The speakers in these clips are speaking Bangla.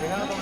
내가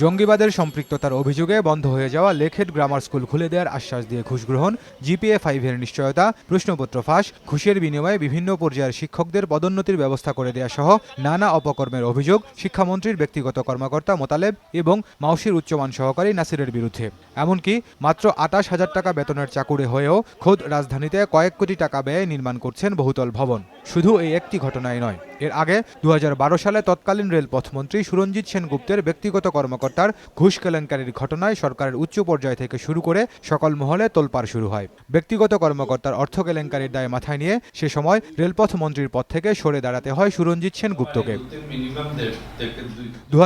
জঙ্গিবাদের সম্পৃক্ততার অভিযোগে বন্ধ হয়ে যাওয়া লেখেট গ্রামার স্কুল খুলে দেওয়ার আশ্বাস দিয়ে ঘুষ গ্রহণ, জিপিএ ফাইভের নিশ্চয়তা, প্রশ্নপত্র ফাঁস, ঘুষের বিনিময়ে বিভিন্ন পর্যায়ের শিক্ষকদের পদোন্নতির ব্যবস্থা করে দেওয়া সহ নানা অপকর্মের অভিযোগ শিক্ষামন্ত্রীর ব্যক্তিগত কর্মকর্তা মোতালেব এবং মাউসির উচ্চমান সহকারী নাসিরের বিরুদ্ধে। এমনকি মাত্র আটাশ হাজার টাকা বেতনের চাকুরে হয়েও খোদ রাজধানীতে কয়েক কোটি টাকা ব্যয়ে নির্মাণ করছেন বহুতল ভবন। শুধু এই একটি ঘটনাই নয়। এর আগে দু হাজার বারো সালে তৎকালীন রেলপথমন্ত্রী সুরঞ্জিত সেনগুপ্তের ব্যক্তিগত কর্মকর্তার ঘুষ কেলেঙ্কারির ঘটনায় সরকারের উচ্চ পর্যায় থেকে শুরু করে সকল মহলে তোলপাড় শুরু হয়। ব্যক্তিগত কর্মকর্তার অর্থ কেলেঙ্কারির দায় মাথায় নিয়ে সে সময় রেলপথ মন্ত্রীর পদ থেকে সরে দাঁড়াতে হয় সুরঞ্জিত সেনগুপ্তকে দু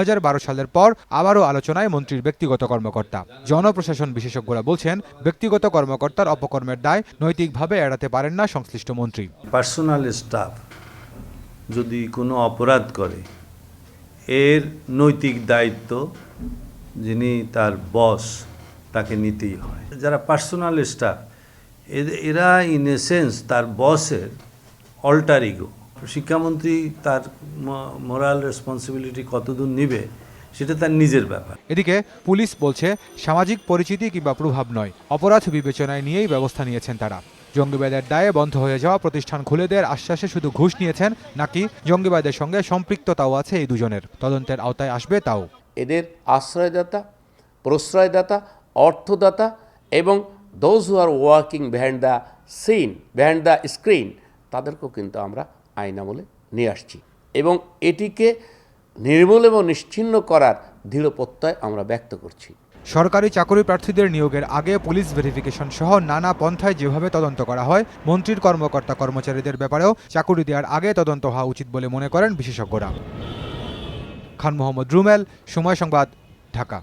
সালের পর আবারও আলোচনায় মন্ত্রীর ব্যক্তিগত কর্মকর্তা। জনপ্রশাসন বিশেষজ্ঞরা বলছেন, ব্যক্তিগত কর্মকর্তার অপকর্মের দায় নৈতিকভাবে এড়াতে পারেন না সংশ্লিষ্ট মন্ত্রী। পার্সোনাল স্টাফ যদি কোনো অপরাধ করে এর নৈতিক দায়িত্ব যিনি তার বস, তাকে নিতেই হয়। যারা পার্সোনাল স্টাফ এরা ইন এ সেন্স তার বসের অল্টার ইগো শিক্ষামন্ত্রী তার মোরাল রেসপন্সিবিলিটি কতদূর নিবে, সেটা তার নিজের ব্যাপার। এদিকে পুলিশ বলছে, সামাজিক পরিচিতি কিংবা প্রভাব নয়, অপরাধ বিবেচনায় নিয়েই ব্যবস্থা নিয়েছেন তারা। জঙ্গিবাদের দায়ে বন্ধ হয়ে যাওয়া প্রতিষ্ঠান খুলে দেওয়ার আশ্বাসে শুধু ঘুষ নিয়েছেন নাকি জঙ্গিবাদের সঙ্গে সম্পৃক্ততাও আছে এই দুজনের। তদন্তের আওতায় আসবে তাও। এদের আশ্রয়দাতা, প্রশ্রয়দাতা, অর্থদাতা এবং those who are working behind the scene behind the screen তাদেরকেও কিন্তু আমরা আইন আমলে নিয়ে আসছি। এবং এটিকে নির্মূল এবং নিশ্চিন্ন করার দৃঢ় প্রত্যয় আমরা ব্যক্ত করছি। সরকারি চাকরি প্রার্থীদের নিয়োগের আগে পুলিশ ভেরিফিকেশন সহ নানা পন্থায় যেভাবে তদন্ত করা হয়, মন্ত্রীর কর্মকর্তা কর্মচারীদের ব্যাপারেও চাকরি দেওয়ার আগে তদন্ত হওয়া উচিত বলে মনে করেন বিশেষজ্ঞরা। খান মোহাম্মদ রুমেল, সময় সংবাদ, ঢাকা।